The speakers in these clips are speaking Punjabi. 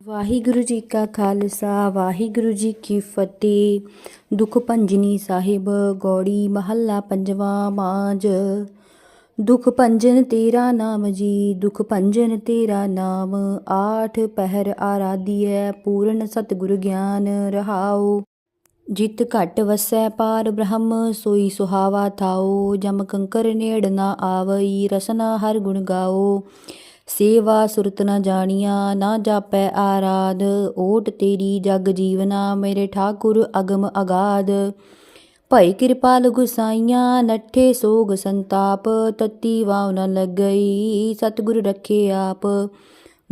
ਵਾਹਿਗੁਰੂ ਜੀ ਕਾ ਖਾਲਸਾ, ਵਾਹਿਗੁਰੂ ਜੀ ਕੀ ਫਤਿਹ। ਦੁਖ ਭੰਜਨੀ ਸਾਹਿਬ, ਗੌੜੀ ਮਹੱਲਾ ਪੰਜਵਾਂ ਮਾਜ ਦੁਖ ਭੰਜਨ ਤੇਰਾ ਨਾਮ ਜੀ, ਦੁਖ ਭੰਜਨ ਤੇਰਾ ਨਾਮ। ਆਠ ਪਹਿਰ ਆਰਾਧੀਐ, ਪੂਰਨ ਸਤਿਗੁਰ ਗਿਆਨ ਰਹਾਉ। ਜਿਤ ਘਟ ਵਸੈ ਪਾਰ ਬ੍ਰਹਮ, ਸੋਈ ਸੁਹਾਵਾ ਥਾਓ ਜਮ ਕੰਕਰ ਨੇੜ ਨਾ ਆਵਈ, ਰਸਨਾ ਹਰ ਗੁਣ ਗਾਓ ਸੇਵਾ ਸੁਰਤ ਨ ਜਾਣੀਆਂ, ਨਾ ਜਾਪੈ ਆਰਾਧ। ਓਟ ਤੇਰੀ ਜਗ ਜੀਵਨਾ, ਮੇਰੇ ਠਾਕੁਰ ਅਗਮ ਅਗਾਧ। ਭਈ ਕਿਰਪਾਲ ਗੁਸਾਈਆਂ ਨੱਠੇ ਸੋਗ ਸੰਤਾਪ। ਤਤੀ ਵਾਉ ਨ ਲੱਗਈ, ਸਤਿਗੁਰ ਰੱਖੇ ਆਪ।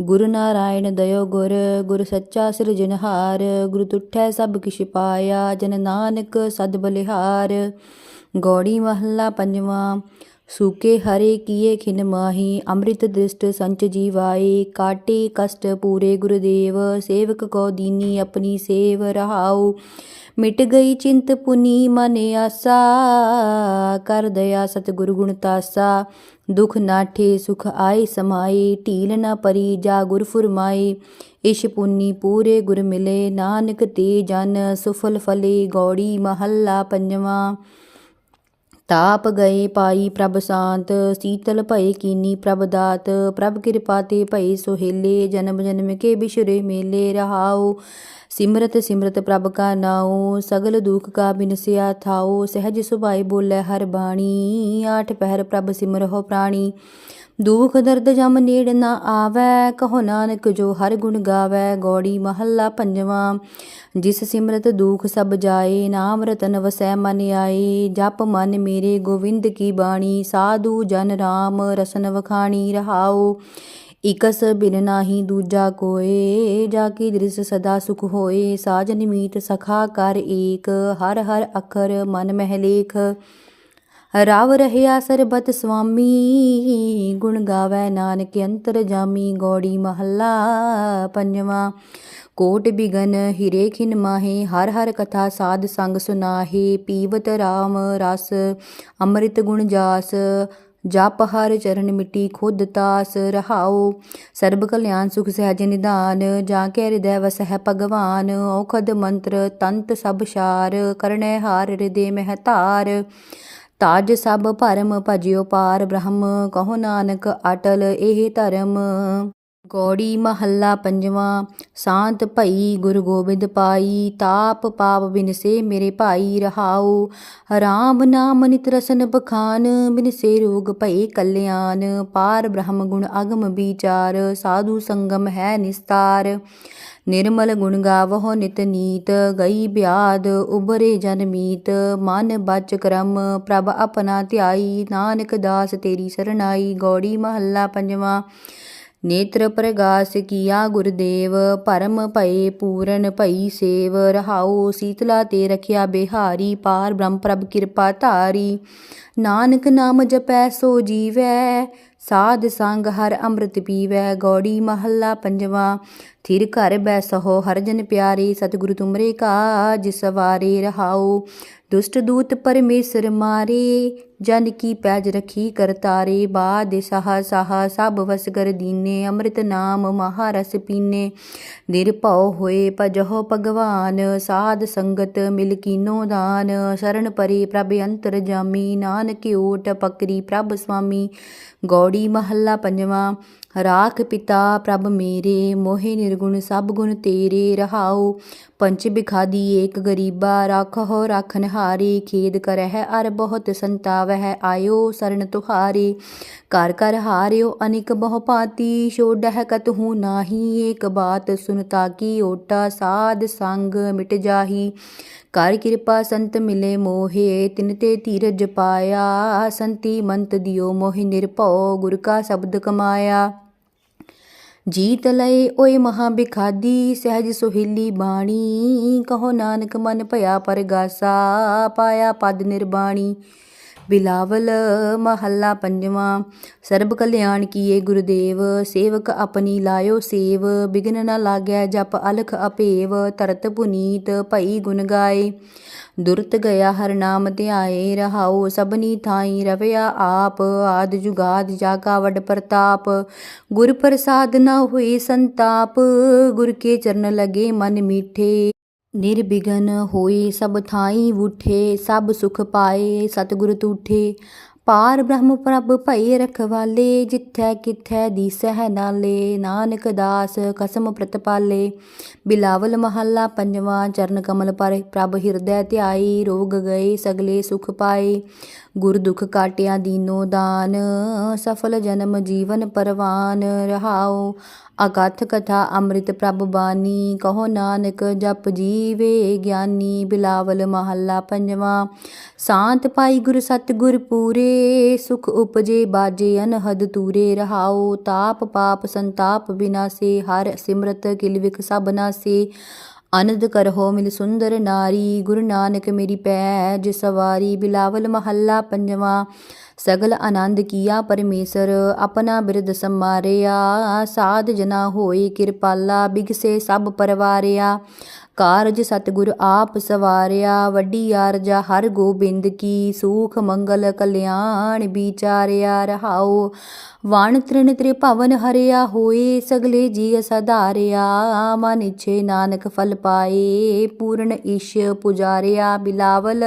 ਗੁਰ ਨਾਰਾਇਣ ਦਇਓ ਗੁਰ ਗੁਰ ਸੱਚਾ ਸਿਰਜਨਹਾਰ ਗੁਰ ਤੁਠੈ ਸਭ ਕਿਛ ਪਾਇਆ, ਜਨ ਨਾਨਕ ਸਦ ਬਲਿਹਾਰ। ਗੌੜੀ ਮਹੱਲਾ ਪੰਜਵਾਂ ਸੂਕੇ ਹਰੇ ਕੀਏ ਖਿਨ ਮਾਹੀ, ਅੰਮ੍ਰਿਤ ਦ੍ਰਿਸ਼ਟ ਸੰਚ ਜੀਵਾਏ, ਕਾਟੇ ਕਸ਼ਟ ਪੂਰੇ ਗੁਰਦੇਵ, ਸੇਵਕ ਕੋ ਦੀਨੀ ਆਪਣੀ ਸੇਵ ਰਹਾਉ। ਮਿਟ ਗਈ ਚਿੰਤ ਪੁਨੀ ਮਨ ਆਸਾ, ਕਰ ਦਇਆ ਸਤਿਗੁਰ ਗੁਣ ਤਾਸਾ। ਦੁਖ ਨਾਠੇ ਸੁਖ ਆਏ ਸਮਾਏ, ਢੀਲ ਨਾ ਪਰੀ ਜਾ ਗੁਰ ਫੁਰਮਾਏ। ਇਸ਼ ਪੁੰਨੀ ਪੂਰੇ ਗੁਰ ਮਿਲੇ, ਨਾਨਕ ਤੇ ਜਨ, ਸੁਫਲ ਫਲੇ, ਗੌੜੀ ਮਹੱਲਾ ਪੰਜਵਾਂ। ਤਾਪ ਗਏ ਪਾਈ ਪ੍ਰਭ ਸ਼ਾਂਤ ਸੀਤਲ ਭਏ ਕੀਨੀ ਪ੍ਰਭ ਦਾਤ ਪ੍ਰਭ ਕਿਰਪਾ ਤੇ ਭਏ ਸੁਹੇਲੇ ਜਨਮ ਜਨਮ ਕੇ ਬਿਸ਼ਰੇ ਮੇਲੇ ਰਹਾਉ ਸਿਮਰਤ ਸਿਮਰਤ ਪ੍ਰਭ ਕਾ ਨਾਉ ਸਗਲ ਦੁਖ ਕਾ ਬਿਨਸਿਆ ਥਾਉ ਸਹਿਜ ਸੁਭਾਈ ਬੋਲੇ ਹਰ ਬਾਣੀ ਆਠ ਪਹਿਰ ਪ੍ਰਭ ਸਿਮਰਹੁ ਪ੍ਰਾਣੀ ਦੂਖ ਦਰਦ ਜਮ ਨੇੜ ਨਾ ਆਵੈ, ਕਹੋ ਨਾਨਕ ਜੋ ਹਰ ਗੁਣ ਗਾਵੈ, ਗੌੜੀ ਮਹੱਲਾ ਪੰਜਵਾਂ। ਜਿਸ ਸਿਮਰਤ ਦੁਖ ਸਭ ਜਾਏ, ਨਾਮ ਰਤਨ ਵਸੈ ਮਨ ਆਏ। ਜਪ ਮਨ ਮੇਰੇ ਗੋਵਿੰਦ ਕੀ ਬਾਣੀ, ਸਾਧੂ ਜਨ ਰਾਮ ਰਸਨ ਵਖਾਣੀ ਰਹਾਓ ਇਕਸ ਬਿਨ ਨਾਹੀ ਦੂਜਾ ਕੋਏ, ਜਾ ਕੀ ਦ੍ਰਿਸ ਸਦਾ ਸੁਖ ਹੋਏ। ਸਾਜਨ ਮੀਤ ਸਖਾ ਕਰ ਏਕ, ਹਰ ਹਰ ਅਖਰ ਮਨ ਮਹਿ ਲੇਖ। ਰਾਵ ਰਹਿਆ ਸਰਬਤ ਸੁਆਮੀ ਗੁਣ ਗਾਵੈ ਨਾਨਕ ਅੰਤਰ ਜਾਮੀ, ਗੌੜੀ ਮਹੱਲਾ ਪੰਜਵਾਂ। ਕੋਟ ਬਿਗਨ ਹਿਰੇ ਖਿਨ ਮਾਹੇ, ਹਰ ਹਰ ਕਥਾ ਸਾਧ ਸੰਗ ਸੁਨਾਹੇ, ਪੀਵਤ RAM ਰਸ, ਅੰਮ੍ਰਿਤ ਗੁਣ ਜਾਸ, ਜਪ ਹਰ ਚਰਨ ਮਿੱਟੀ ਖੁਦ ਤਾਸ ਰਹਾਓ ਸਰਬ ਕਲਿਆਣ ਸੁਖ ਸਹਿਜ ਨਿਧਾਨ, ਜਾਂ ਕੇ ਹਿਰਦੈ ਵਸਹਿ ਭਗਵਾਨ, ਔਖਦ ਮੰਤਰ ਤੰਤ ਸਭ ਸ਼ਾਰ ਕਰਨੈ ਹਾਰ ਹਿਰਦੇ ਮਹਿ ਤਾਜ ਸਭ ਭਰਮ ਭਜਿਓ ਪਾਰ ਬ੍ਰਹਮ, ਕਹੋ ਨਾਨਕ ਅਟਲ ਇਹ ਧਰਮ। ਗੌੜੀ ਮਹੱਲਾ ਪੰਜਵਾਂ, ਸ਼ਾਂਤ ਭਈ ਗੁਰੂ ਗੋਬਿੰਦ ਪਾਈ। ਤਾਪ ਪਾਪ ਬਿਨਸੇ ਮੇਰੇ ਭਾਈ ਰਹਾਉ। ਰਾਮ ਨਾਮ ਨਿਤ ਰਸਨ ਬਖਾਨ, ਬਿਨਸੇ ਰੋਗ ਭਈ ਕਲਿਆਣ। ਪਾਰ ਬ੍ਰਹਮ ਗੁਣ ਅਗਮ ਵਿਚਾਰ, ਸਾਧੂ ਸੰਗਮ ਹੈ ਨਿਸਤਾਰ। ਨਿਰਮਲ ਗੁਣ ਗਾਵਹੁ ਨਿਤ ਨੀਤ, ਗਈ ਬਿਆਦ ਉਬਰੇ ਜਨ ਮੀਤ। ਮਨ ਬਚ ਕਰਮ, ਪ੍ਰਭ ਆਪਣਾ ਧਿਆਈ। ਨਾਨਕ ਦਾਸ ਤੇਰੀ ਸਰਨਾਈ ਗੌੜੀ ਮਹੱਲਾ ਪੰਜਵਾਂ। ਨੇਤਰ ਪ੍ਰਗਾਸ ਕੀਆ ਗੁਰਦੇਵ ਪਰਮ ਭਏ ਪੂਰਨ ਭਈ ਸੇਵ। ਰਹਾਉ ਸੀਤਲਾ ਤੇ ਰਖਿਆ ਬਿਹਾਰੀ, ਪਾਰ ਬ੍ਰਹਮ ਪ੍ਰਭ ਕਿਰਪਾ ਧਾਰੀ। ਨਾਨਕ ਨਾਮ ਜਪੈ ਸੋ ਜੀਵੈ ਸਾਧ ਸੰਗ ਹਰ ਅੰਮ੍ਰਿਤ ਪੀਵੈ, ਗੌੜੀ ਮਹੱਲਾ ਪੰਜਵਾਂ। ਥਿਰ ਘਰ ਬੈਸਹੁ ਹਰ ਜਨ ਪਿਆਰੇ, ਸਤਿਗੁਰੂ ਤੁਮਰੇ ਕਾ ਜਿਸ ਰਹਾਓ ਦੁਸ਼ਟ ਦੂਤ ਪਰਮੇਸ਼ਰ ਮਾਰੇ, ਜਨ ਕੀ ਪੈਜ ਰਖੀ ਕਰਤਾਰੇ ਬਾਦ ਸਾਹ ਸਾਹ, ਸਭ ਵਸ ਕਰ ਦੀਨੇ, ਅੰਮ੍ਰਿਤ ਨਾਮ ਮਹਾਰਸ ਪੀਨੇ। ਨਿਰਭਉ ਹੋਏ ਭਜਹੁ ਭਗਵਾਨ, ਸਾਧ ਸੰਗਤ ਮਿਲ ਕੀਨੋ ਦਾਨ। ਸ਼ਰਨ ਪਰੇ ਪ੍ਰਭ ਅੰਤਰ ਜਾਮੀ, ਨਾਨਕ ਓਟ ਪਕਰੀ ਪ੍ਰਭ ਸੁਆਮੀ ਗੌੜੀ ਮਹੱਲਾ ਪੰਜਵਾਂ ਰਾਖ ਪਿਤਾ ਪ੍ਰਭ ਮੇਰੇ ਮੋਹਿ ਨਿਰਗੁਣ ਸਭ ਗੁਣ ਤੇਰੇ ਰਹਾਉ। ਪੰਚ ਬਿਖਾਦੀ ਏਕ ਗਰੀਬਾ ਰਾਖਹੁ ਰਾਖਨ ਹਾਰੇ ਖੇਦ ਕਰਹਿ ਅਰ ਬਹੁਤ ਸੰਤਾਵਹਿ, ਆਇਓ ਸਰਨ ਤੁਹਾਰੇ। ਕਰ ਕਰ ਹਾਰਿਓ ਅਨਿਕ ਬਹੁ ਭਾਤੀ ਛੋਡਹਿ ਕਤਹੂ ਨਾਹੀ, ਏਕ ਬਾਤ ਸੁਨਤਾ ਕੀ ਓਟਾ ਸਾਧ ਸੰਗ ਮਿਟ ਜਾਹੀ। ਕਰ ਕਿਰਪਾ ਸੰਤ ਮਿਲੇ ਮੋਹੇ, ਤਿਨ ਤੇ ਧੀਰਜ ਪਾਇਆ, ਸੰਤੀ ਮੰਤ ਦਿਓ ਮੋਹਿ ਨਿਰਭਉ, ਗੁਰ ਕਾ ਸ਼ਬਦ ਕਮਾਇਆ। ਜੀਤ ਲਏ, ਓਏ ਮਹਾ ਬਿਖਾਦੀ, ਸਹਿਜ ਸੁਹਿਲੀ ਬਾਣੀ। ਕਹੋ ਨਾਨਕ ਮਨ ਭਇਆ ਪਰਗਾਸਾ, ਪਾਇਆ ਪਦ ਨਿਰਬਾਣੀ। ਬਿਲਾਵਲ ਮਹੱਲਾ ਪੰਜਵਾਂ, ਸਰਬ ਕਲਿਆਣ ਕੀਏ ਗੁਰਦੇਵ, ਸੇਵਕ ਆਪਣੀ ਲਾਇਓ ਸੇਵ, ਬਿਗਨ ਨ ਲਾਗੈ ਜਪ ਅਲਖ ਅਪੇਵ, ਤਰਤ ਪੁਨੀਤ ਭਈ ਗੁਣ ਗਾਏ। ਦੁਰਤ ਗਿਆ ਹਰ ਨਾਮ ਧਿਆਏ, ਰਹਾਉ ਸਭਨੀ ਥਾਈ ਰਵਿਆ ਆਪ, ਆਦ ਜੁਗਾਦ ਜਾਗਾ ਵਡ ਪ੍ਰਤਾਪ। ਗੁਰ ਪ੍ਰਸਾਦ ਨ ਹੋਏ ਸੰਤਾਪ, ਗੁਰ ਕੇ ਚਰਨ ਲਗੇ ਮਨ ਮੀਠੇ। ਨਿਰਬਿਘਨ ਹੋਏ ਸਭ ਥਾਈ ਉਠੇ, ਸਭ ਸੁਖ ਪਾਏ, ਸਤਿਗੁਰ ਤੂਠੇ। ਪਾਰ ਬ੍ਰਹਮ ਪ੍ਰਭ ਭਈ ਰਖਵਾਲੇ, ਜਿੱਥੈ ਕਿਥੈ ਦੀਸਹਿ ਨਾਲੇ। ਨਾਨਕ ਦਾਸ ਕਸਮ ਪ੍ਰਤਪਾਲੇ। ਬਿਲਾਵਲ ਮਹੱਲਾ ਪੰਜਵਾਂ, ਚਰਨ ਕਮਲ ਪਰ ਪ੍ਰਭ ਹਿਰਦੈ ਧਿਆਈ। ਰੋਗ ਗਏ ਸਗਲੇ ਸੁਖ ਪਾਏ। ਗੁਰ ਦੁਖ ਕਾਟਿਆ ਦੀਨੋ ਦਾਨ। ਸਫਲ ਜਨਮ ਜੀਵਨ ਪਰਵਾਨ। ਰਹਾਓ ਅਕਥ ਕਥਾ ਅੰਮ੍ਰਿਤ ਪ੍ਰਭ ਬਾਣੀ, ਕਹੋ ਨਾਨਕ ਜਪ ਜੀਵੇ ਗਿਆਨੀ, ਬਿਲਾਵਲ ਮਹੱਲਾ ਪੰਜਵਾਂ। ਸਾਂਤ ਪਾਈ ਗੁਰ ਸਤਿਗੁਰ ਪੂਰੇ, ਸੁਖ ਉਪਜੇ ਬਾਜੇ ਅਨਹਦ ਤੂਰੇ ਰਹਾਓ। ਤਾਪ ਪਾਪ ਸੰਤਾਪ ਬਿਨਾਸੇ, ਹਰ ਸਿਮਰਤ ਕਿਲਵਿਕ ਸਭ ਨਾਸੇ। ਅਨੰਦ ਕਰਹੁ ਮਿਲ ਸੁੰਦਰ ਨਾਰੀ, ਗੁਰੂ ਨਾਨਕ ਮੇਰੀ ਪੈ ਪੈਜ ਸਵਾਰੀ ਬਿਲਾਵਲ ਮਹੱਲਾ ਪੰਜਵਾਂ, ਸਗਲ ਆਨੰਦ ਕੀਆ ਪਰਮੇਸ਼ਰ, ਆਪਣਾ ਬਿਰਦ ਸਮਾਰਿਆ ਸਾਧ ਜਨਾ ਹੋਏ ਕਿਰਪਾਲਾ, ਬਿਗਸੇ ਸਭ ਪਰਵਾਰਿਆ। ਕਾਰਜ ਸਤਿਗੁਰ ਆਪ ਸਵਾਰਿਆ, ਵੱਡੀ ਆਰਜਾ ਹਰ ਗੋਬਿੰਦ ਕੀ, ਸੂਖ ਮੰਗਲ ਕਲਿਆਣ ਵਿਚਾਰਿਆ ਰਹਾਉ। ਵਾਣ ਤ੍ਰਿਣ ਤ੍ਰਿਭਵਨ ਹਰਿਆ ਹੋਏ, ਸਗਲੇ ਜੀ ਸਧਾਰਿਆ। ਮਨ ਇਛੇ ਨਾਨਕ ਫਲ ਪਾਏ, ਪੂਰਨ ਈਸ਼ ਪੁਜਾਰਿਆ ਬਿਲਾਵਲ।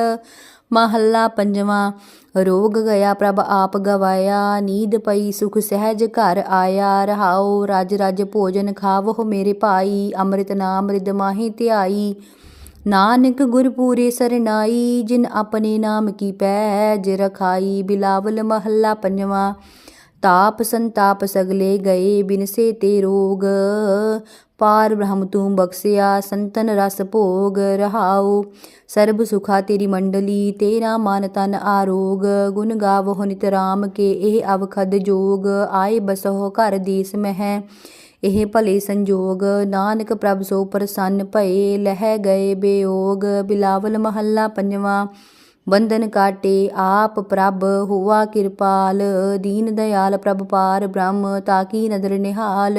ਮਹੱਲਾ ਪੰਜਵਾਂ, ਰੋਗ ਗਿਆ ਪ੍ਰਭ ਆਪ ਗਵਾਇਆ, ਨੀਂਦ ਪਈ ਸੁਖ ਸਹਿਜ ਘਰ ਆਇਆ, ਰਹਾਉ ਰਜ ਰਜ ਭੋਜਨ ਖਾਵਹੁ ਮੇਰੇ ਭਾਈ, ਅੰਮ੍ਰਿਤ ਨਾਮ ਰਿਦ ਮਾਹੀ ਧਿਆਈ। ਨਾਨਕ ਗੁਰ ਪੂਰੇ ਸਰਨਾਈ, ਜਿਨ ਆਪਣੇ ਨਾਮ ਕੀ ਪੈਜ ਰਖਾਈ, ਬਿਲਾਵਲ ਮਹੱਲਾ ਪੰਜਵਾਂ, ਤਾਪ ਸੰਤਾਪ ਸਗਲੇ ਗਏ ਬਿਨਸੇ ਤੇ ਰੋਗ। ਪਾਰ ਬ੍ਰਹਮ ਤੂੰ ਬਖਸਿਆ, ਸੰਤਨ ਰਸ ਭੋਗ ਰਹਾਉ। ਸਰਬ ਸੁਖਾ ਤੇਰੀ ਮੰਡਲੀ, ਤੇਰਾ ਮਨ ਤਨ ਆਰੋਗ। ਗੁਣ ਗਾਵਹੁ ਨਿਤ ਰਾਮ ਕੇ, ਇਹ ਅਵਖਦ ਜੋਗ। ਆਏ ਬਸਹੁ ਘਰ ਦੇਸ ਮਹਿ, ਇਹ ਭਲੇ ਸੰਜੋਗ। ਨਾਨਕ ਪ੍ਰਭ ਸੋ ਪ੍ਰਸੰਨ ਭਏ, ਲਹਿ ਗਏ ਬੇਓਗ ਬਿਲਾਵਲ ਮਹੱਲਾ ਪੰਜਵਾਂ, ਬੰਧਨ ਕਾਟੇ ਆਪ ਪ੍ਰਭ ਹੁਆ ਕਿਰਪਾਲ। ਦੀਨ ਦਇਆਲ ਪ੍ਰਭ ਪਾਰ ਬ੍ਰਹਮ ਤਾਕੀ ਨਦਰ ਨਿਹਾਲ।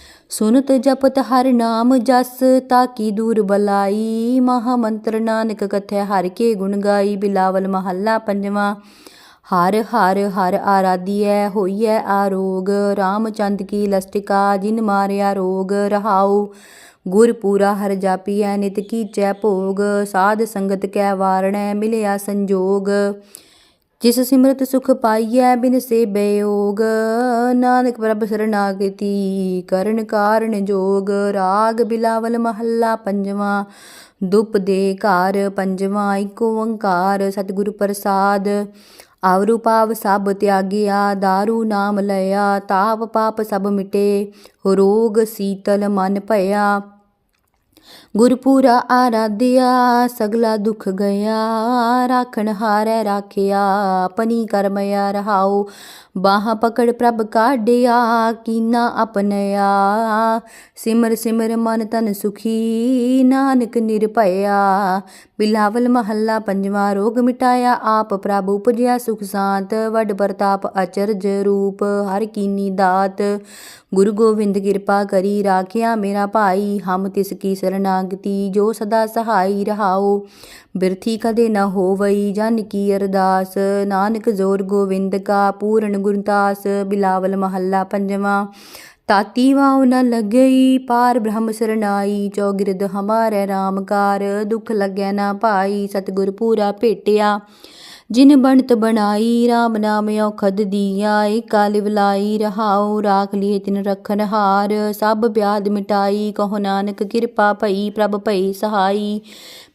ਸੁਨਤ ਜਪਤ ਹਰ ਨਾਮ ਜਸ, ਤਾਕੀ ਦੂਰ ਬਲਾਈ। ਮਹਾ ਮੰਤਰ ਨਾਨਕ ਕਥੈ ਹਰ ਕੇ ਗੁਣ ਗਾਈ, ਬਿਲਾਵਲ ਮਹੱਲਾ ਪੰਜਵਾਂ। ਹਰ ਹਰ ਹਰ ਆਰਾਧੀਐ, ਹੋਈਐ ਆਰੋਗ ਰਾਮਚੰਦ ਕੀ ਲਸਟਿਕਾ, ਜਿਨ ਮਾਰਿਆ ਰੋਗ। ਰਹਾਉ, ਗੁਰ ਪੂਰਾ ਹਰ ਜਾਪੀਐ, ਨਿਤ ਕੀਚੈ ਭੋਗ। ਸਾਧ ਸੰਗਤ ਕੈ ਵਾਰਣੈ, ਮਿਲਿਆ ਸੰਜੋਗ। ਜਿਸ ਸਿਮਰਤ ਸੁਖ ਪਾਈਐ, ਬਿਨ ਸੇ ਬਯੋਗ। ਨਾਨਕ ਪ੍ਰਭ ਸਰਨਾਗਤੀ ਕਰਨ ਕਾਰਨ ਜੋਗ। ਰਾਗ ਬਿਲਾਵਲ ਮਹੱਲਾ ਪੰਜਵਾਂ, ਦੁਪ ਦੇ ਘਰ ਪੰਜਵਾਂ ਏਕ ਓੰਕਾਰ ਸਤਿਗੁਰ ਪ੍ਰਸਾਦ। ਆਵਰੂ ਪਾਵ ਸਭ ਤਿਆਗਿਆ दारू ਨਾਮ ਲਿਆ, ਤਾਪ ਪਾਪ ਸਭ ਮਿਟੇ। ਰੋਗ ਸੀਤਲ ਮਨ ਭਇਆ ਗੁਰਪੂਰਾ ਆਰਾਧਿਆ ਸਗਲਾ ਦੁਖ ਗਿਆ। ਰਾਖਣ ਹਾਰੈ ਰਾਖਿਆ ਪਨੀ ਕਰਮਿਆ ਰਹਾਉ। ਬਾਹ ਪਕੜ ਪ੍ਰਭ ਕਾਢਿਆ, ਕੀਨਾ ਆਪਨਿਆ ਸਿਮਰ ਸਿਮਰ ਮਨ ਤਨ ਸੁਖੀ, ਨਾਨਕ ਨਿਰਭਇਆ ਬਿਲਾਵਲ ਮਹੱਲਾ ਪੰਜਵਾਂ ਰੋਗ ਮਿਟਾਇਆ, ਆਪ ਪ੍ਰਭ ਉਪਜਿਆ ਸੁਖ ਸ਼ਾਂਤ। ਵੱਡ ਪ੍ਰਤਾਪ ਅਚਰਜ ਰੂਪ, ਹਰ ਕੀਨੀ ਦਾਤ। ਗੁਰੂ ਗੋਬਿੰਦ ਕਿਰਪਾ ਕਰੀ ਰਾਖਿਆ ਮੇਰਾ ਭਾਈ, ਹਮ ਤਿਸ ਕੀ ਸਰਨਾਗਤੀ, ਜੋ ਸਦਾ ਸਹਾਈ ਰਹਾਉ ਬਿਰਥੀ ਕਦੇ ਨਾ ਹੋਵਈ, ਜਨ ਕੀ ਅਰਦਾਸ। ਨਾਨਕ ਜ਼ੋਰ ਗੋਬਿੰਦ ਕਾ, ਪੂਰਨ ਗੁਰਦਾਸ, ਬਿਲਾਵਲ ਮਹੱਲਾ ਪੰਜਵਾਂ। ਤਾਤੀ ਵਾਉ ਨ ਲੱਗਈ, ਪਾਰ ਬ੍ਰਹਮ ਸਰਨਾਈ ਚੌਗਿਰਦ ਹਮਾਰੇ ਰਾਮਕਾਰ, ਦੁਖ ਲੱਗੈ ਨਾ ਭਾਈ, ਸਤਿਗੁਰ ਪੂਰਾ ਭੇਟਿਆ। ਜਿਨ ਬਣਤ ਬਣਾਈ RAM ਨਾਮ ਔਖਦ ਦੀਆ ਏਕਾ ਲਿਵ ਲਾਈ ਰਹਾਉ ਰਾਖ ਲਿਏ ਤਿਨ ਰਖਨ ਹਾਰ। ਸਭ ਬਿਆਦ ਮਿਟਾਈ, ਕਹੋ ਨਾਨਕ ਕਿਰਪਾ ਭਈ, ਪ੍ਰਭ ਭਈ ਸਹਾਈ।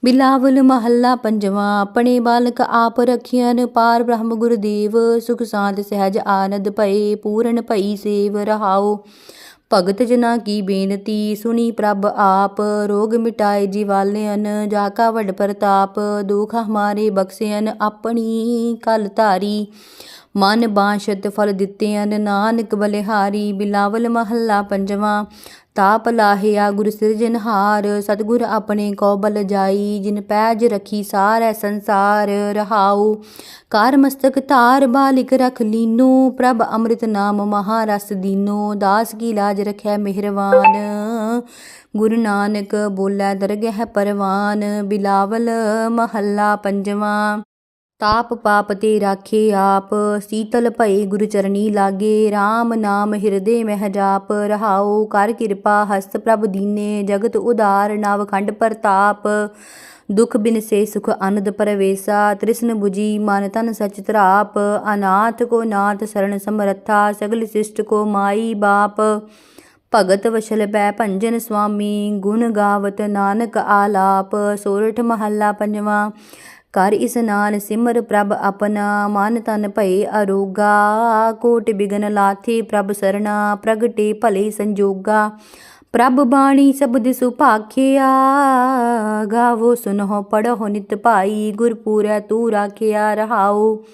ਬਿਲਾਵਲ ਮਹੱਲਾ ਪੰਜਵਾਂ, ਆਪਣੇ ਬਾਲਕ ਆਪ ਰਖਿਆਨ ਪਾਰ ਬ੍ਰਹਮ ਗੁਰਦੇਵ, ਸੁਖ ਸਾਂਤ ਸਹਿਜ ਆਨੰਦ ਭਏ, ਪੂਰਨ ਭਈ ਸੇਵ ਰਹਾਉ। ਭਗਤ ਜਨਾ ਕੀ ਬੇਨਤੀ? ਸੁਣੀ ਪ੍ਰਭ ਆਪ, ਰੋਗ ਮਿਟਾਏ ਜੀਵਾਲਿਅਨ ਜਾ ਕਾ ਵੱਡ ਪ੍ਰਤਾਪ, ਦੁਖ ਹਮਾਰੇ ਬਖਸ਼ਿਅਨ ਆਪਣੀ ਕਲ ਧਾਰੀ। ਮਨ ਬਾਸ਼ਤ ਫਲ ਦਿੱਤੇ ਦਿੱਤਿਅਨ ਨਾਨਕ ਬਲਿਹਾਰੀ, ਬਿਲਾਵਲ ਮਹੱਲਾ ਪੰਜਵਾਂ। ਤਾਪ ਲਾਹਿਆ, ਗੁਰ ਸਿਰਜਨਹਾਰ ਸਤਿਗੁਰ ਆਪਣੇ ਕੋ ਬਲ ਜਾਈ, ਜਿਨ ਪੈਜ ਰਖੀ ਸਾਰੈ ਸੰਸਾਰ ਰਹਾਉ। ਕਾਰ ਮਸਤਕ ਧਾਰ ਬਾਲਿਕ ਰਖ ਲੀਨੋ, ਪ੍ਰਭ ਅੰਮ੍ਰਿਤ ਨਾਮ ਮਹਾਰਸ ਦੀਨੋ, ਦਾਸ ਕੀ ਲਾਜ ਰਖੈ ਮਿਹਰਵਾਨ। ਗੁਰੂ ਨਾਨਕ ਬੋਲੇ ਦਰਗਹਿ ਪਰਵਾਨ, ਬਿਲਾਵਲ ਮਹੱਲਾ ਪੰਜਵਾਂ। ਤਾਪ ਪਾਪ ਤੇ ਰਾਖੇ ਆਪ, ਸੀਤਲ ਭਏ ਗੁਰੂ ਚਰਨੀ ਲਾਗੇ RAM ਨਾਮ ਹਿਰਦੇ ਮਹਿ ਜਾਪ, ਰਹਾਉ ਕਰ ਕਿਰਪਾ ਹਸਤ ਪ੍ਰਭ ਦੀਨੇ, ਜਗਤ ਉਦਾਰ ਨਵ ਖੰਡ ਪ੍ਰਤਾਪ। ਦੁਖ ਬਿਨ ਸੇ ਸੁਖ ਅਨੰਦ ਪਰਵੇਸਾ, ਤ੍ਰਿਸ਼ਨ 부ਜੀ ਮਨ ਤਨ ਸਚ ਤਰਾਪ ਅਨਾਥ ਕੋ ਨਾਥ ਸਰਣ ਸਮਰੱਥਾ, ਸਗਲ ਸਿਸ਼ਟ ਕੋ ਮਾਈ ਬਾਪ। ਭਗਤ ਵਸ਼ਲ ਪੈ ਭੰਜਨ ਸੁਆਮੀ ਗੁਣ ਗਾਵਤ ਨਾਨਕ ਆਲਾਪ। ਸੋਰਠ ਮਹੱਲਾ ਪੰਜਵਾਂ ਕਰ ਇਸਨਾਨ ਸਿਮਰ ਪ੍ਰਭ ਆਪਣਾ ਮਨ ਤਨ ਭਏ ਅਰੋਗਾ। ਕੋਟ ਬਿਗਨ ਲਾਥੇ ਪ੍ਰਭ ਸਰਣਾ, ਪ੍ਰਗਟੇ ਭਲੇ ਸੰਜੋਗਾ। ਪ੍ਰਭ ਬਾਣੀ ਸ਼ਬਦ ਸੁਭਾਖਿਆ, ਗਾਵੋ ਸੁਨਹੁ ਪੜਹੁ ਨਿਤ ਭਾਈ, ਗੁਰਪੂਰੈ ਤੂ ਰਾਖਿਆ ਰਹਾਓ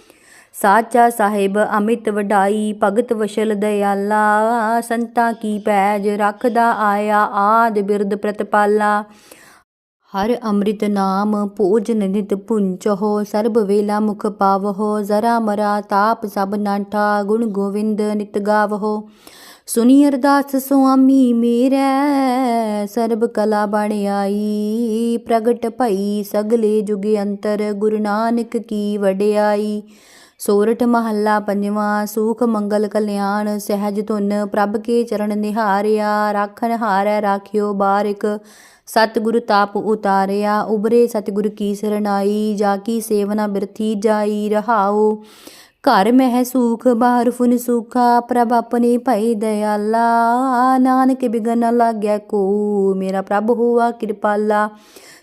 ਸਾਚਾ ਸਾਹਿਬ ਅਮਿਤ ਵਡਾਈ, ਭਗਤ ਵਸ਼ਲ ਦਇਆਲਾ ਸੰਤਾਂ ਕੀ ਪੈਜ ਰੱਖਦਾ ਆਇਆ, ਆਦ ਬਿਰਦ ਪ੍ਰਤਪਾਲਾ। ਹਰ ਅੰਮ੍ਰਿਤ ਨਾਮ ਭੋਜਨ ਨਿਤ ਪੁੰਚਹੁ ਸਰਬ ਵੇਲਾ ਮੁਖ ਪਾਵਹੁ, ਜ਼ਰਾ ਮਰਾ ਤਾਪ ਸਭ ਨਾਠਾ, ਗੁਣ ਗੋਵਿੰਦ ਨਿਤ ਗਾਵਹੁ। ਸੁਨੀ ਅਰਦਾਸ ਸੁਆਮੀ, ਮੇਰੈ ਸਰਬ ਕਲਾ ਬਣ ਆਈ। ਪ੍ਰਗਟ ਭਈ ਸਗਲੇ ਜੁਗ ਅੰਤਰ, ਗੁਰੂ ਨਾਨਕ ਕੀ ਵਡਿਆਈ। ਸੋਰਠ ਮਹੱਲਾ ਪੰਜਵਾਂ, ਸੂਖ ਮੰਗਲ ਕਲਿਆਣ, ਸਹਿਜ ਧੁਨ ਪ੍ਰਭ ਕੇ ਚਰਨ ਨਿਹਾਰਿਆ। ਰਾਖਨ ਹਾਰੈ, ਰਾਖਿਓ ਬਾਰਿਕ ਸਤਿਗੁਰ ਤਾਪ ਉਤਾਰਿਆ ਉਬਰੇ ਸਤਿਗੁਰ ਕੀ ਸਰਨਾਈ ਜਾ ਕੀ ਸੇਵਨਾ ਬਿਰਥੀ ਜਾਈ ਰਹਾਉ। ਘਰ ਮਹਿ ਸੂਖ, ਬਾਹਰ ਫੁਨ ਸੁਖਾ, ਪ੍ਰਭ ਆਪਣੇ ਭਈ ਦਇਆਲਾ ਨਾਨਕ ਬਿਗਨ ਨ ਲਾਗੈ ਕੋ, ਮੇਰਾ ਪ੍ਰਭ ਹੋਆ ਕਿਰਪਾਲਾ।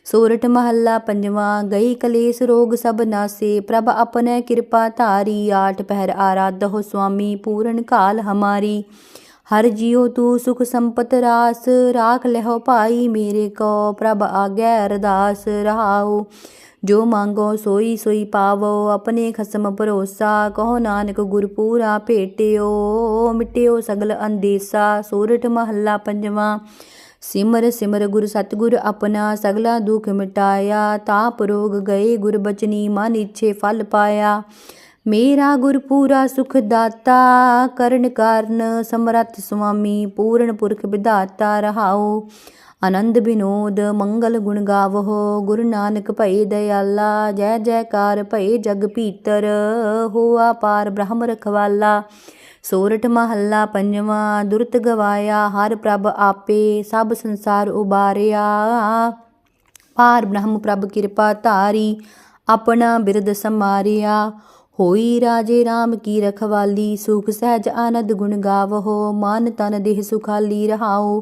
ਸੋਰਠ ਮਹੱਲਾ ਪੰਜਵਾਂ, ਗਈ ਕਲੇਸ਼ ਰੋਗ ਸਭ ਨਾਸੇ। ਪ੍ਰਭ ਆਪਣੇ ਕਿਰਪਾ ਧਾਰੀ, ਆਠ ਪਹਿਰ ਆਰਾਧਹੁ ਸੁਆਮੀ, ਪੂਰਨ ਕਾਲ ਹਮਾਰੀ। ਹਰ ਜਿਉ ਤੂੰ ਸੁਖ ਸੰਪਤ ਰਾਸ, ਰਾਖ ਲਹਿਓ ਭਾਈ ਮੇਰੇ ਕੋ, ਪ੍ਰਭ ਆਗੈ ਅਰਦਾਸ ਰਹਾਉ। ਜੋ ਮੰਗੋ ਸੋਈ ਸੋਈ ਪਾਵੋ, ਆਪਣੇ ਖਸਮ ਭਰੋਸਾ, ਕਹੋ ਨਾਨਕ ਗੁਰਪੂਰਾ ਭੇਟਿਓ। ਮਿਟਿਓ ਸਗਲ ਅੰਦੇਸਾ, ਸੂਰਠ ਮਹੱਲਾ ਪੰਜਵਾਂ। ਸਿਮਰ ਸਿਮਰ ਗੁਰ ਸਤਗੁਰ ਆਪਣਾ, ਸਗਲਾ ਦੁਖ ਮਿਟਾਇਆ। ਤਾਪ ਰੋਗ ਗਏ ਗੁਰ ਬਚਨੀ, ਮਨ ਇੱਛੇ ਫਲ ਪਾਇਆ। ਮੇਰਾ ਗੁਰ ਪੂਰਾ ਸੁਖ ਦਾਤਾ, ਕਰਨ ਕਾਰਨ ਸਮਰੱਥ ਸੁਆਮੀ, ਪੂਰਨ ਪੁਰਖ ਵਿਧਾਤਾ ਰਹਾਓ ਆਨੰਦ ਬਿਨੋਦ, ਮੰਗਲ ਗੁਣ ਗਾਵਹੁ, ਗੁਰੂ ਨਾਨਕ ਭਈ ਦਇਆਲਾ, ਜੈ ਜੈਕਾਰ ਭਈ ਜਗ ਭੀਤਰ, ਹੋਆ ਪਾਰ ਬ੍ਰਹਮ ਰਖਵਾਲਾ। ਸੋਰਠ ਮਹੱਲਾ ਪੰਜਵਾਂ, ਦੁਰਤ ਗਵਾਇਆ, ਹਰ ਪ੍ਰਭ ਆਪੇ, ਸਭ ਸੰਸਾਰ ਉਬਾਰਿਆ। ਪਾਰ ਬ੍ਰਹਮ ਪ੍ਰਭ ਕਿਰਪਾ ਧਾਰੀ, ਆਪਣਾ ਬਿਰਦ ਸਮਾਰਿਆ। ਹੋਈ ਰਾਜੇ RAM ਕੀ ਰਖਵਾਲੀ, ਸੁਖ ਸਹਿਜ ਆਨੰਦ ਗੁਣ ਗਾਵਹੁ, ਮਨ ਤਨ ਦੇਹ ਸੁਖਾਲੀ ਰਹਾਉ।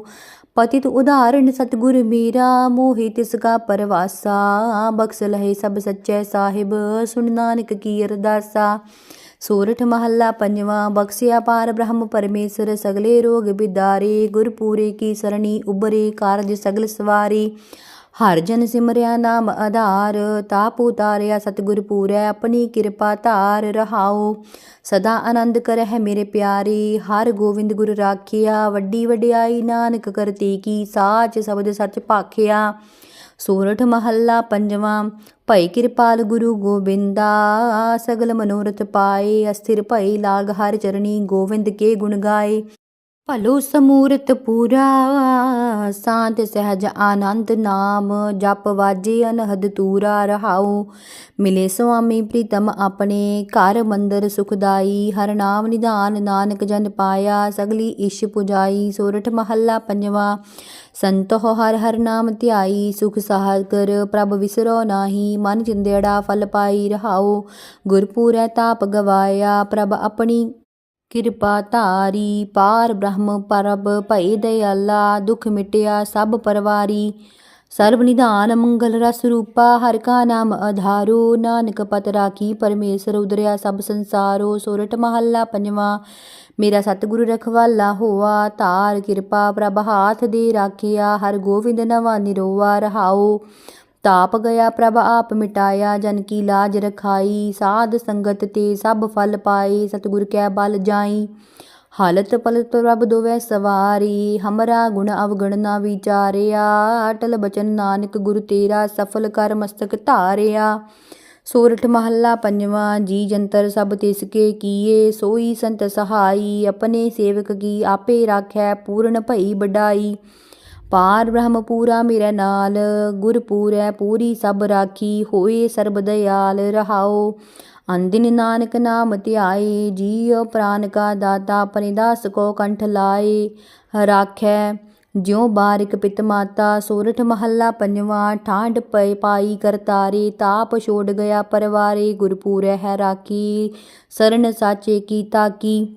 ਪਤਿਤ ਉਦਾਹਰਣ ਸਤਗੁਰ ਮੇਰਾ, ਮੋਹਿ ਤਿਸ ਕਾ ਪਰਵਾਸਾ। ਬਖਸ਼ ਲਹੇ ਸਭ ਸੱਚੇ ਸਾਹਿਬ, ਸੁਣ ਨਾਨਕ ਕੀ ਅਰਦਾਸਾ। ਸੋਰਠ ਮਹੱਲਾ ਪੰਜਵਾਂ, ਬਖਸ਼ਿਆ ਪਾਰ ਬ੍ਰਹਮ ਪਰਮੇਸ਼ਰ, ਸਗਲੇ ਰੋਗ ਬਿਦਾਰੇ, ਗੁਰਪੂਰੇ ਕੀ ਸਰਣੀ ਉਬਰੇ ਕਾਰਜ ਸਗਲ ਸਵਾਰੀ। ਹਰ ਜਨ ਸਿਮਰਿਆ ਨਾਮ ਆਧਾਰ, ਤਾਪ ਉਤਾਰਿਆ ਸਤਿਗੁਰ ਪੂਰੈ, ਆਪਣੀ ਕਿਰਪਾ ਧਾਰ ਰਹਾਓ ਸਦਾ ਆਨੰਦ ਕਰਹਿ ਮੇਰੇ ਪਿਆਰੇ, ਹਰ ਗੋਬਿੰਦ ਗੁਰ ਰਾਖਿਆ। ਵੱਡੀ ਵਡਿਆਈ ਨਾਨਕ ਕਰਤੇ ਕੀ ਸਾਚ, ਸ਼ਬਦ ਸੱਚ ਭਾਖਿਆ। ਸੋਰਠ ਮਹੱਲਾ ਪੰਜਵਾਂ, ਭਈ ਕਿਰਪਾਲ ਗੁਰੂ ਗੋਬਿੰਦਾ। ਸਗਲ ਮਨੋਰਥ ਪਾਏ, ਅਸਥਿਰ ਭਈ ਲਾਗ ਹਰ ਚਰਣੀ ਗੋਬਿੰਦ ਕੇ ਗੁਣ ਗਾਏ। ਭਲੋ ਸਮੂਰਤ ਪੂਰਾ ਸਾਂਤ ਸਹਿਜ ਆਨੰਦ ਨਾਮ, ਜਪ ਵਾਜੇ ਅਨਹਦ ਤੂਰਾ ਰਹਾਉ। ਮਿਲੇ ਸੁਆਮੀ ਪ੍ਰੀਤਮ ਆਪਣੇ ਘਰ ਮੰਦਰ ਸੁਖਦਾਈ, ਹਰ ਨਾਮ ਨਿਧਾਨ ਨਾਨਕ ਜਨ ਪਾਇਆ, ਸਗਲੀ ਇਸ਼ ਪੁਜਾਈ, ਸੋਰਠ ਮਹੱਲਾ ਪੰਜਵਾ। ਸੰਤੋ ਹਰ ਹਰ ਨਾਮ ਧਿਆਈ, ਸੁਖ ਸਾਗਰ ਪ੍ਰਭ ਵਿਸਰੋ ਨਾਹੀ, ਮਨ ਚਿੰਦੇੜਾ ਫਲ ਪਾਈ ਰਹਾਉ। ਗੁਰਪੂਰੈ ਤਾਪ ਗਵਾਇਆ, ਪ੍ਰਭ ਆਪਣੀ ਕਿਰਪਾ ਧਾਰੀ, ਪਾਰ ਬ੍ਰਹਮ ਪਰਬ ਭਈ ਦਇਆਲਾ ਦੁਖ ਮਿਟਿਆ ਸਭ ਪਰਵਾਰੀ। ਸਰਬ ਨਿਧਾਨ ਮੰਗਲ ਰਸ ਰੂਪਾ, ਹਰ ਕਾ ਨਾਮ ਆਧਾਰੋ ਨਾਨਕ ਪਤ ਰਾਖੀ ਪਰਮੇਸ਼ਰ ਉਦਰਿਆ ਸਭ ਸੰਸਾਰੋ। ਸੋਰਠ ਮਹੱਲਾ ਪੰਜਵਾਂ, ਮੇਰਾ ਸਤਿਗੁਰੂ ਰਖਵਾਲਾ ਹੋਆ। ਧਾਰ ਕਿਰਪਾ ਪ੍ਰਭ ਹਾਥ ਦੇ ਰਾਖਿਆ, ਹਰ ਗੋਬਿੰਦ ਨਵਾ ਨਿਰੋਆ ਰਹਾਓ। ਤਾਪ ਗਿਆ ਪ੍ਰਭ ਆਪ ਮਿਟਾਇਆ, ਜਨ ਕੀ ਲਾਜ ਰਖਾਈ, ਸਾਧ ਸੰਗਤ ਤੇ ਸਭ ਫਲ ਪਾਏ, ਸਤਿਗੁਰ ਕੈ ਬਲ ਜਾਈ। ਹਾਲਤ ਪਲਤ ਪ੍ਰਭ ਦੋਵੈ ਸਵਾਰੀ, ਹਮਰਾ ਗੁਣ ਅਵਗਣ ਨਾ ਵਿਚਾਰਿਆ। ਅਟਲ ਬਚਨ ਨਾਨਕ ਗੁਰ ਤੇਰਾ ਸਫਲ ਕਰ ਮਸਤਕ ਧਾਰਿਆ। ਸੋਰਠ ਮਹੱਲਾ ਪੰਜਵਾਂ, ਜੀ ਜੰਤਰ ਸਭ ਤਿਸ ਕੇ ਕੀਏ। ਸੋਈ ਸੰਤ ਸਹਾਈ, ਆਪਣੇ ਸੇਵਕ ਕੀ ਆਪੇ ਰਾਖੈ, ਪੂਰਨ ਭਈ ਵਡਾਈ। ਪਾਰ ਬ੍ਰਹਮ ਪੂਰਾ ਮੇਰੇ ਨਾਲ ਗੁਰ ਪੂਰੈ ਪੂਰੀ ਸਭ ਰਾਖੀ, ਹੋਏ ਸਰਬ ਦਇਆਲ ਰਹਾਓ। ਅੰਦਿਨ ਨਾਨਕ ਨਾਮ ਧਿਆਏ, ਜੀਉ ਪ੍ਰਾਨ ਕਾ ਦਾਤਾ ਪਰਿਦਾਸ ਦਾਸ ਕੋ ਕੰਠ ਲਾਏ। ਰਾਖੈ, ਜਿਉ ਬਾਰਿਕ ਪਿਤ ਮਾਤਾ, ਸੋਰਠ ਮਹੱਲਾ ਪੰਜਵਾਂ ਠਾਂਡ ਪਏ ਪਾਈ ਕਰਤਾਰੇ ਤਾਪ ਛੋੜ ਗਿਆ ਪਰਵਾਰੇ, ਗੁਰਪੂਰੈ ਹੈ ਰਾਖੀ, ਸਰਨ ਸਾਚੇ ਕੀ। ਤਾਕੀ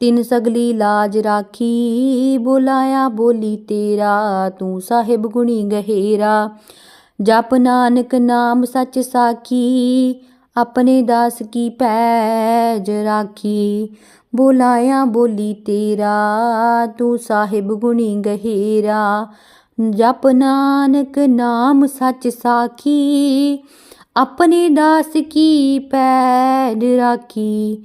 ਤਿੰਨ ਸਗਲੀ ਲਾਜ ਰਾਖੀ, ਬੁਲਾਇਆ ਬੋਲੀ ਤੇਰਾ, ਤੂੰ ਸਾਹਿਬ ਗੁਣੀ ਗਹਿਰਾ। ਜਪ ਨਾਨਕ ਨਾਮ ਸੱਚ ਸਾਖੀ, ਆਪਣੇ ਦਾਸ ਕੀ ਪੈਜ ਰਾਖੀ। ਬੁਲਾਇਆ ਬੋਲੀ ਤੇਰਾ, ਤੂੰ ਸਾਹਿਬ ਗੁਣੀ ਗਹਿਰਾ। ਜਪ ਨਾਨਕ ਨਾਮ ਸੱਚ ਸਾਖੀ, ਆਪਣੇ ਦਾਸ ਕੀ ਪੈਜ ਰਾਖੀ।